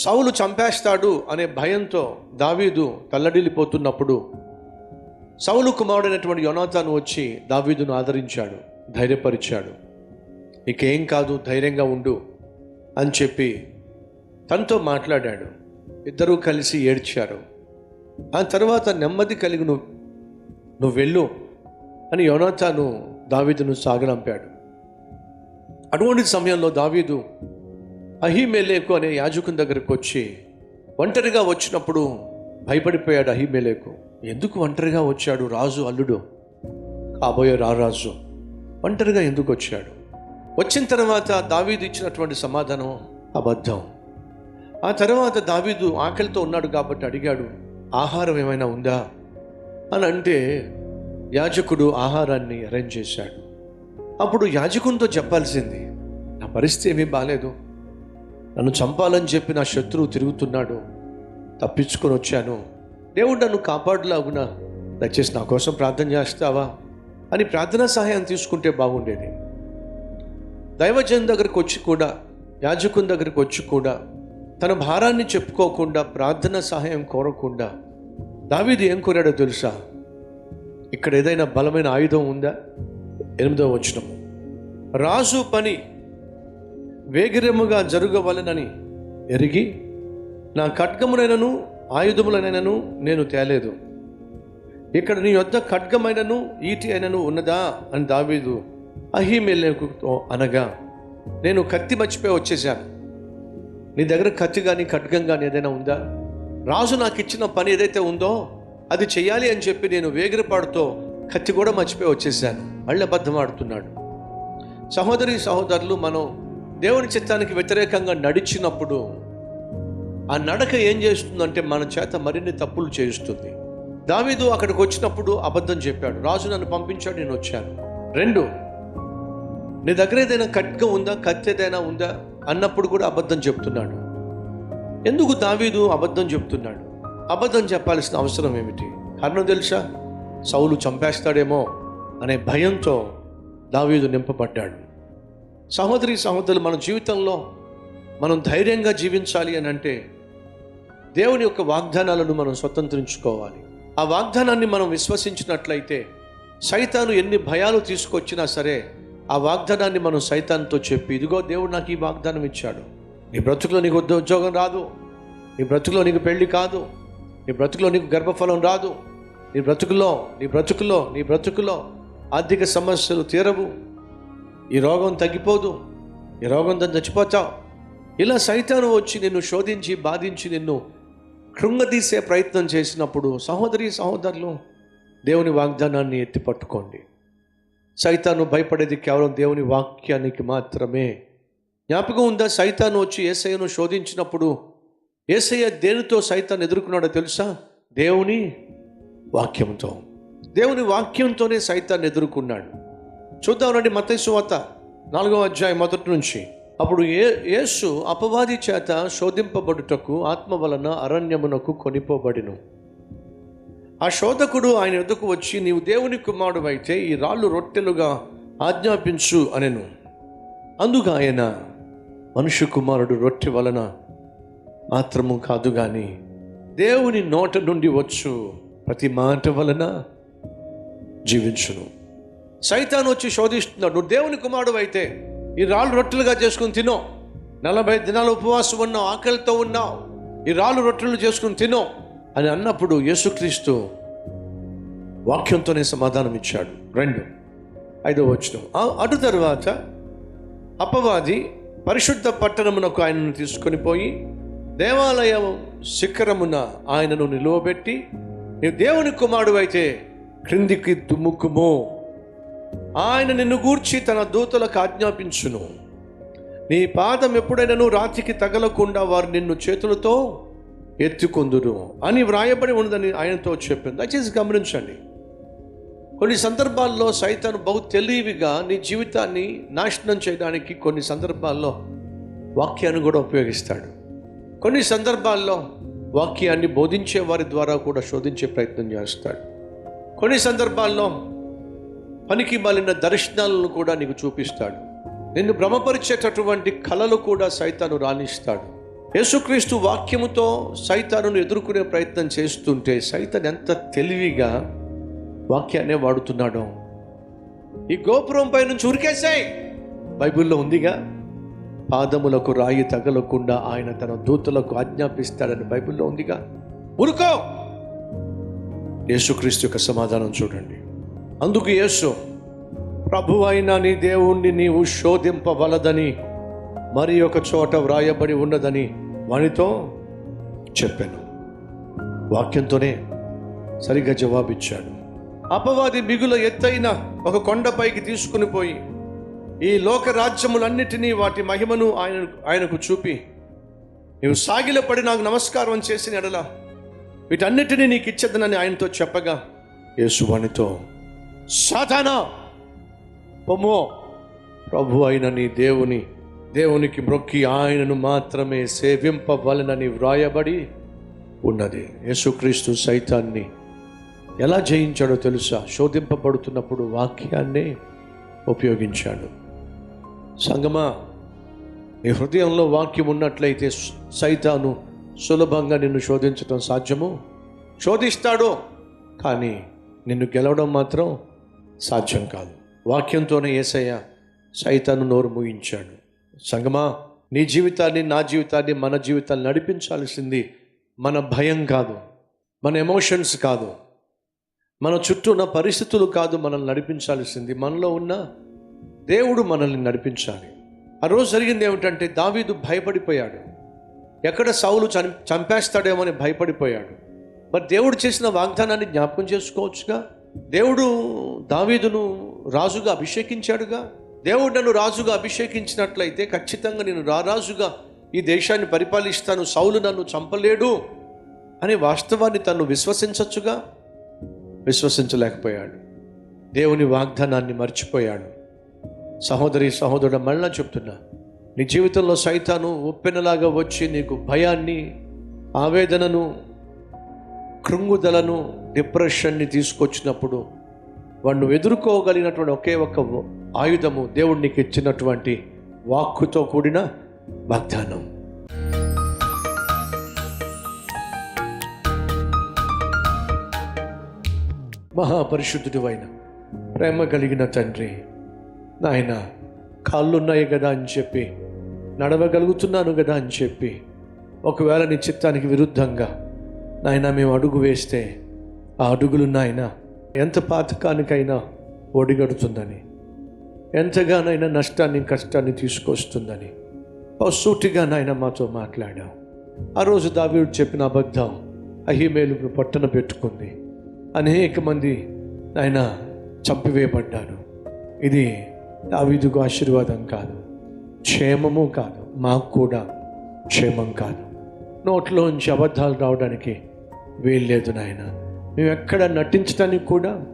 సౌలు చంపేస్తాడు అనే భయంతో దావీదు తల్లడిల్లిపోతున్నప్పుడు సౌలు కుమారుడైనటువంటి యోనాతాను వచ్చి దావీదును ఆదరించాడు ధైర్యపరిచాడు. నీకేం కాదు ధైర్యంగా ఉండు అని చెప్పి తనతో మాట్లాడాడు. ఇద్దరూ కలిసి ఏడ్చారు. ఆ తర్వాత నెమ్మది కలిగి నువ్వు నువ్వు వెళ్ళు అని యోనాతాను దావీదును సాగనంపాడు. అటువంటి సమయంలో దావీదు అహిమేలేకు అనే యాజకుని దగ్గరకు వచ్చి ఒంటరిగా వచ్చినప్పుడు భయపడిపోయాడు అహిమేలేకు. ఎందుకు ఒంటరిగా వచ్చాడు రాజు అల్లుడు? కాబోయే రారాజు ఒంటరిగా ఎందుకు వచ్చాడు? వచ్చిన తర్వాత దావీదు ఇచ్చినటువంటి సమాధానం అబద్ధం. ఆ తర్వాత దావీదు ఆకలితో ఉన్నాడు కాబట్టి అడిగాడు ఆహారం ఏమైనా ఉందా? అని అంటే యాజకుడు ఆహారాన్ని అరేంజ్ చేశాడు. అప్పుడు యాజకునితో చెప్పాల్సింది నా పరిస్థితి ఏమీ బాగాలేదు నన్ను చంపాలని చెప్పి నా శత్రువు తిరుగుతున్నాడు. తప్పించుకొని వచ్చాను. దేవుడు నన్ను కాపాడులాగున దయచేసి నా కోసం ప్రార్థన చేస్తావా? అని ప్రార్థనా సహాయం తీసుకుంటే బాగుండేది. దైవజన్ దగ్గరకు వచ్చి కూడా యాజకుని దగ్గరకు వచ్చి కూడా తన భారాన్ని చెప్పుకోకుండా ప్రార్థన సహాయం కోరకుండా దావీది ఏం కోరాడో తెలుసా? ఇక్కడ ఏదైనా బలమైన ఆయుధం ఉందా? ఎనిమిదో వచనం. రాజు పని వేగిరముగా జరగవలనని ఎరిగి నా ఖడ్గమునైనను ఆయుధములనైనను నేను తేలేదు. ఇక్కడ నీ యొద్ద ఖడ్గమైనను ఈటి అయినను ఉన్నదా అని దావీదు అహిమేలేకుతో అనగా నేను కత్తి మర్చిపోయి వచ్చేసాను నీ దగ్గర కత్తి కానీ ఖడ్గం కానీ ఏదైనా ఉందా? రాజు నాకు ఇచ్చిన పని ఏదైతే ఉందో అది చేయాలి అని చెప్పి నేను వేగిరపాడుతో కత్తి కూడా మర్చిపోయి వచ్చేసాను మళ్ళీ అబద్ధం ఆడుతున్నాడు సహోదరి సహోదరులు మనం దేవుని చిత్తానికి వ్యతిరేకంగా నడిచినప్పుడు ఆ నడక ఏం చేస్తుందంటే మన చేత మరిన్ని తప్పులు చేయిస్తుంది. దావీదు అక్కడికి వచ్చినప్పుడు అబద్ధం చెప్పాడు. రాజు నన్ను పంపించాడు నేను వచ్చాను. రెండు నీ దగ్గర ఏదైనా కట్గా ఉందా కత్తి ఏదైనా ఉందా అన్నప్పుడు కూడా అబద్ధం చెప్తున్నాడు. ఎందుకు దావీదు అబద్ధం చెప్తున్నాడు? అబద్ధం చెప్పాల్సిన అవసరం ఏమిటి? కారణం తెలుసా? సౌలు చంపేస్తాడేమో అనే భయంతో దావీదు నింపబడ్డాడు. సహోదరి సహోదరులు మన జీవితంలో మనం ధైర్యంగా జీవించాలి అని అంటే దేవుని యొక్క వాగ్దానాలను మనం స్వతంత్రించుకోవాలి. ఆ వాగ్దానాన్ని మనం విశ్వసించినట్లయితే సైతాను ఎన్ని భయాలు తీసుకొచ్చినా సరే ఆ వాగ్దానాన్ని మనం సైతాన్తో చెప్పి ఇదిగో దేవుడు నాకు ఈ వాగ్దానం ఇచ్చాడు. నీ బ్రతుకులో నీకు ఉద్యోగం రాదు. నీ బ్రతుకులో నీకు పెళ్ళి కాదు. నీ బ్రతుకులో నీకు గర్భఫలం రాదు. నీ బ్రతుకులో నీ బ్రతుకులో నీ బ్రతుకులో ఆర్థిక సమస్యలు తీరవు. ఈ రోగం తగ్గిపోదు. ఈ రోగంతో చచ్చిపోతావు ఇలా సైతాను వచ్చి నిన్ను శోధించి బాధించి నిన్ను కృంగదీసే ప్రయత్నం చేసినప్పుడు సహోదరి సహోదరులు దేవుని వాగ్దానాన్ని ఎత్తి పట్టుకోండి. సైతాను భయపడేది కేవలం దేవుని వాక్యానికి మాత్రమే. జ్ఞాపకం ఉందా? సైతాను వచ్చి ఏసయ్యను శోధించినప్పుడు ఏసయ్య దేనితో సైతాన్ని ఎదుర్కొన్నాడో తెలుసా? దేవుని వాక్యంతో. దేవుని వాక్యంతోనే సైతాన్ని ఎదుర్కొన్నాడు. చూద్దామండి మతేసు వార్త నాలుగవ అధ్యాయం మొదటి నుంచి. అప్పుడు ఏ యేసు అపవాది చేత శోధింపబడుటకు ఆత్మ వలన అరణ్యమునకు కొనిపోబడిను. ఆ శోధకుడు ఆయన ఎదుకు వచ్చి నీవు దేవుని కుమారుడు అయితే ఈ రాళ్ళు రొట్టెలుగా ఆజ్ఞాపించు అనెను. అందుకు ఆయన మనుష్య కుమారుడు రొట్టె వలన మాత్రము కాదు కానీ దేవుని నోట నుండి వచ్చు ప్రతి మాట వలన జీవించును. సైతాన్ వచ్చి శోధిస్తున్నాడు నువ్వు దేవుని కుమారుడు అయితే ఈ రాళ్ళు రొట్టెలుగా చేసుకుని తినో. నలభై దినాలు ఉపవాసం ఉన్నావు ఆకలితో ఉన్నావు. ఈ రాళ్ళు రొట్టెలు చేసుకుని తినో. అని అన్నప్పుడు యేసుక్రీస్తు వాక్యంతోనే సమాధానం ఇచ్చాడు. రెండు ఐదో వచ్చిన అటు తర్వాత అపవాది పరిశుద్ధ పట్టణమునకు ఆయనను తీసుకొని పోయి దేవాలయం శిఖరమున ఆయనను నిలువబెట్టి నీవు దేవుని కుమారుడు అయితే క్రిందికి దుమ్ముకుము. ఆయన నిన్ను గూర్చి తన దూతలకు ఆజ్ఞాపించును. నీ పాదం ఎప్పుడైనాను రాతికి తగలకుండా వారు నిన్ను చేతులతో ఎత్తుకొందురు అని వ్రాయబడి ఉన్నదని ఆయనతో చెప్పింది దయచేసి గమనించండి. కొన్ని సందర్భాల్లో సైతాను బహు తెలివిగా నీ జీవితాన్ని నాశనం చేయడానికి కొన్ని సందర్భాల్లో వాక్యాన్ని కూడా ఉపయోగిస్తాడు. కొన్ని సందర్భాల్లో వాక్యాన్ని బోధించే వారి ద్వారా కూడా శోధించే ప్రయత్నం చేస్తాడు. కొన్ని సందర్భాల్లో పనికి మాలిన దర్శనాలను కూడా నీకు చూపిస్తాడు. నిన్ను భ్రమపరిచేటటువంటి కళలు కూడా సైతాను రాణిస్తాడు. యేసుక్రీస్తు వాక్యముతో సైతాను ఎదుర్కొనే ప్రయత్నం చేస్తుంటే సైతాన్ ఎంత తెలివిగా వాక్యాన్నే వాడుతున్నాడో. ఈ గోపురం పై నుంచి ఉరికేసాయి! బైబిల్లో ఉందిగా పాదములకు రాయి తగలకుండా ఆయన తన దూతలకు ఆజ్ఞాపిస్తాడని బైబిల్లో ఉందిగా. ఉరుకో! యేసుక్రీస్తు యొక్క సమాధానం చూడండి. అందుకు యేసు ప్రభు అయిన నీ దేవుణ్ణి నీవు శోధింపవలదని మరి ఒక చోట వ్రాయబడి ఉన్నదని వానితో చెప్పాను. వాక్యంతోనే సరిగ్గా జవాబిచ్చాడు. అపవాది మిగుల ఎత్తైన ఒక కొండపైకి తీసుకుని పోయి ఈ లోక రాజ్యములన్నిటినీ వాటి మహిమను ఆయన ఆయనకు చూపి నీవు సాగిలపడి నాకు నమస్కారం చేసిన ఎడల వీటన్నిటినీ నీకు ఇచ్చేదనని ఆయనతో చెప్పగా యేసువాణితో సాతానా! పొమ్మో. ప్రభు అయిన నీ దేవుని దేవునికి మ్రొక్కి ఆయనను మాత్రమే సేవింపవలనని వ్రాయబడి ఉన్నది. యేసుక్రీస్తు సైతాన్ని ఎలా జయించాడో తెలుసా? శోధింపబడుతున్నప్పుడు వాక్యాన్ని ఉపయోగించాడు. సంగమా నీ హృదయంలో వాక్యం ఉన్నట్లయితే సైతాను సులభంగా నిన్ను శోధించడం సాధ్యము? శోధిస్తాడు కానీ నిన్ను గెలవడం మాత్రం సాధ్యం కాదు. వాక్యంతోనే ఏసయ్య సైతాను నోరు ముగించాడు సంగమా నీ జీవితాన్ని నా జీవితాన్ని మన జీవితాన్ని నడిపించాల్సింది మన భయం కాదు మన ఎమోషన్స్ కాదు. మన చుట్టూ ఉన్న పరిస్థితులు కాదు మనల్ని నడిపించాల్సింది. మనలో ఉన్న దేవుడు మనల్ని నడిపించాలి. ఆ రోజు జరిగింది ఏమిటంటే దావీదు భయపడిపోయాడు. ఎక్కడ సౌలు చని చంపేస్తాడేమో అని భయపడిపోయాడు. మరి దేవుడు చేసిన వాగ్దానాన్ని జ్ఞాపకం చేసుకోవచ్చుగా? దేవుడు దావీదును రాజుగా అభిషేకించాడుగా. దేవుడు నన్ను రాజుగా అభిషేకించినట్లయితే ఖచ్చితంగా నేను రారాజుగా ఈ దేశాన్ని పరిపాలిస్తాను. సౌలు నన్ను చంపలేడు అనే వాస్తవాన్ని తను విశ్వసించచ్చుగా. విశ్వసించలేకపోయాడు. దేవుని వాగ్దానాన్ని మర్చిపోయాడు. సహోదరి సహోదరుడు మళ్ళా చెప్తున్నా. నీ జీవితంలో సైతాను ఉప్పెనలాగా వచ్చి నీకు భయాన్ని ఆవేదనను కృంగుదలను డిప్రెషన్ని తీసుకొచ్చినప్పుడు వాడిని ఎదుర్కోగలిగినటువంటి ఒకే ఒక ఆయుధము దేవుడు నీకు ఇచ్చినటువంటి వాక్కుతో కూడిన వాగ్దానం. మహాపరిశుద్ధుడు అయిన ప్రేమ కలిగిన తండ్రి నాయన కాళ్ళున్నాయి కదా అని చెప్పి నడవగలుగుతున్నాను కదా అని చెప్పి ఒకవేళ నీ చిత్తానికి విరుద్ధంగా నాయన మేము అడుగు వేస్తే ఆ అడుగులు నాయన ఎంత పాతకానికైనా ఒడిగడుతుందని ఎంతగానైనా నష్టాన్ని కష్టాన్ని తీసుకొస్తుందని పసూటిగా నాయన మాతో మాట్లాడాం ఆ రోజు దావీడు చెప్పిన అబద్ధం అహిమేలు పట్టణ పెట్టుకుంది. అనేక మంది ఆయన చంపివేయబడ్డారు. ఇది దావీదుకు ఆశీర్వాదం కాదు క్షేమము కాదు మాకు కూడా క్షేమం కాదు. నోట్లోంచి అబద్ధాలు రావడానికి వీల్లేదు నాయన. మేము ఎక్కడ నటించడానికి కూడా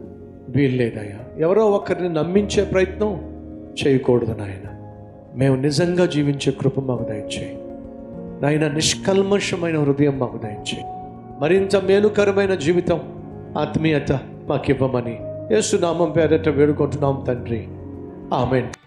వీల్లేదయ్యా. ఎవరో ఒకరిని నమ్మించే ప్రయత్నం చేయకూడదు నాయన. మేము నిజంగా జీవించే కృప మాకు దయచేయి. నాయన నిష్కల్మషమైన హృదయం మాకు దయచేయి. మరింత మేలుకరమైన జీవితం ఆత్మీయత మాకు ఇవ్వమని యేసునామం పేరట వేడుకుంటున్నాం తండ్రి. ఆమెన్.